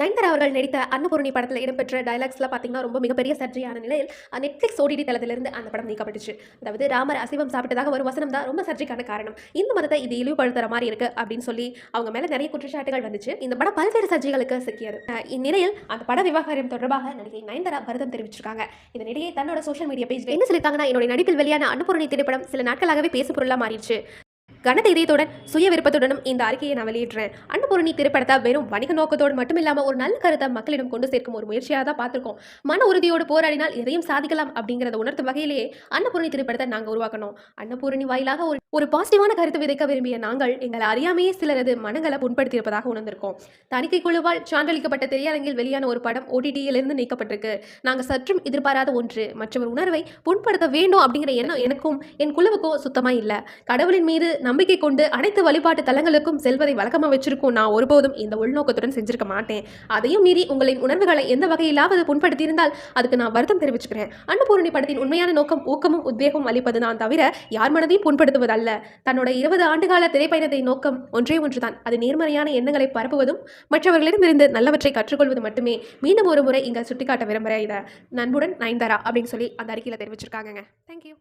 நயன்தாரா அவர்கள் நடித்த அன்னபூரணி படத்தில் இடம்பெற்ற டைலாக்ஸ்லாம் பார்த்தீங்கன்னா ரொம்ப மிகப்பெரிய சர்ச்சையான நிலையில் நெட்ஃப்ளிக்ஸ் ஓடிடி தளத்திலிருந்து அந்த படம் நீக்கப்பட்டுச்சு. அதாவது ராமர் அசைவம் சாப்பிட்டதாக ஒரு வசனம் தான் ரொம்ப சர்ச்சைக்கான காரணம். இந்த மதத்தை இது இழிவுபடுத்துகிற மாதிரி இருக்குது அப்படின்னு சொல்லி அவங்க மேலே நிறைய குற்றச்சாட்டுகள் வந்துச்சு. இந்த படம் பல்வேறு சர்ச்சைகளுக்கு சிக்கியது. இந்நிலையில் அந்த பட விவகாரம் தொடர்பாக நடிகை நயன்தாரா வருத்தம் தெரிவிச்சிருக்காங்க. இதனிடையே தன்னோட சோஷியல் மீடியா பேஜ் என்ன சொல்லியிருக்காங்கன்னா என்னுடைய நடிப்பில் வெளியான அன்னபூரணி திரைப்படம் சில நாட்களாகவே பேசு பொருளாக மாறிடுச்சு. கனதைரியத்துடன் சுய விருப்பத்துடனும் இந்த அறிக்கையை நான் வெளியிடுறேன். அன்னபூரணி திரைப்படத்தை வெறும் வணிக நோக்கத்தோடு மட்டும் இல்லாமல் ஒரு நல்ல கருத்தை மக்களிடம் கொண்டு சேர்க்கும் ஒரு முயற்சியாக தான் பார்த்துருக்கோம். மன உறுதியோடு போராடினால் எதையும் சாதிக்கலாம் அப்படிங்கிறத உணர்த்தும் வகையிலேயே அன்னபூரணி திரைப்படத்தை நாங்கள் உருவாக்கணும். அன்னபூரணி வாயிலாக ஒரு ஒரு பாசிட்டிவான கருத்து விதைக்க விரும்பிய நாங்கள் எங்களை அறியாமையே சிலரது மனங்களை புண்படுத்தியிருப்பதாக உணர்ந்திருக்கோம். தணிக்கை குழுவால் சான்றளிக்கப்பட்ட திரையரங்கில் வெளியான ஒரு படம் ஓடிடியிலிருந்து நீக்கப்பட்டிருக்கு. நாங்கள் சற்றும் எதிர்பாராத ஒன்று மற்றவர் உணர்வை புண்படுத்த வேண்டும் அப்படிங்கிற எண்ணம் எனக்கும் என் குழுவுக்கும் சுத்தமாக இல்லை. கடவுளின் மீது நம்பிக்கை கொண்டு அனைத்து வழிபாட்டு தலங்களுக்கும் செல்வதை வழக்கமாக வச்சிருக்கோம். நான் ஒருபோதும் இந்த உள்நோக்கத்துடன் செஞ்சிருக்க மாட்டேன். அதையும் மீறி உங்களின் உணர்வுகளை எந்த வகையிலாவது புண்படுத்தியிருந்தால் அதுக்கு நான் வருத்தம் தெரிவிச்சுக்கிறேன். அன்னபூரணி படத்தின் உண்மையான நோக்கம் ஊக்கமும் உத்வேகமும் அளிப்பது நான் தவிர யார் மனதையும் புண்படுத்துவதல்ல. தன்னோட இருபது ஆண்டுகால திரைப்பயணத்தை நோக்கம் ஒன்றே ஒன்றுதான். அது நேர்மறையான எண்ணங்களை பரப்புவதும் மற்றவர்களிடமிருந்து நல்லவற்றை கற்றுக்கொள்வது மட்டுமே. மீண்டும் ஒரு முறை இங்கே சுட்டிக்காட்ட விரும்புகிறேன் இதை. நண்புடன் நயன்தாரா அப்படின்னு சொல்லி அந்த அறிக்கையில் தெரிவிச்சிருக்காங்க தேங்க்யூ